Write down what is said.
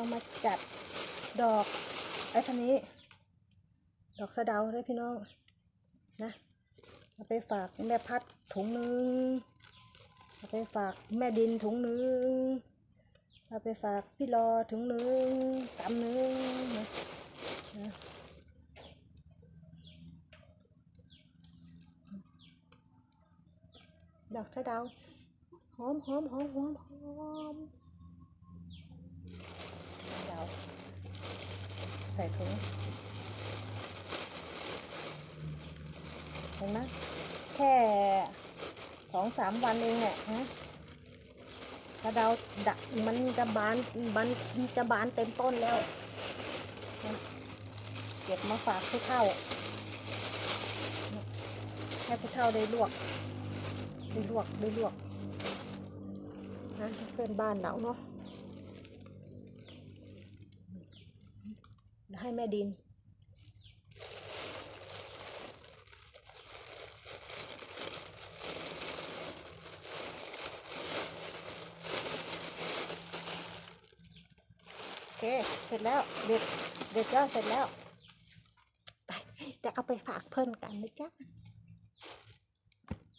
เรามาจัดดอกไอ้คันนี้ ดอกสะเดาเลยพี่น้องนะเอาไปฝากแม่พัดถุงหนึ่งเอาไปฝากแม่ดินถุงหนึ่งเอาไปฝากพี่รอถุงหนึ่งตำหนึ่งนะนะดอกสะเดาหอมหอมหอมหอมหอมเดาใส่ถุงเห็นไหมแค่สองสามวันเองเนี่ยฮะกระเดาดะมันจะบานมันจะบานเต็มต้นแล้ว เก็บมาฝากผู้เฒ่าให้ผู้เฒ่าได้ลวกได้ลวกได้ลวกนะเพื่อนบ้านเราเนาะแล้ว ให้แม่ดิน โอเค เสร็จแล้ว เด็ด เด็ดแล้วเสร็จแล้วไปจะเอาไปฝากเพื่อนกันนะจ๊ะ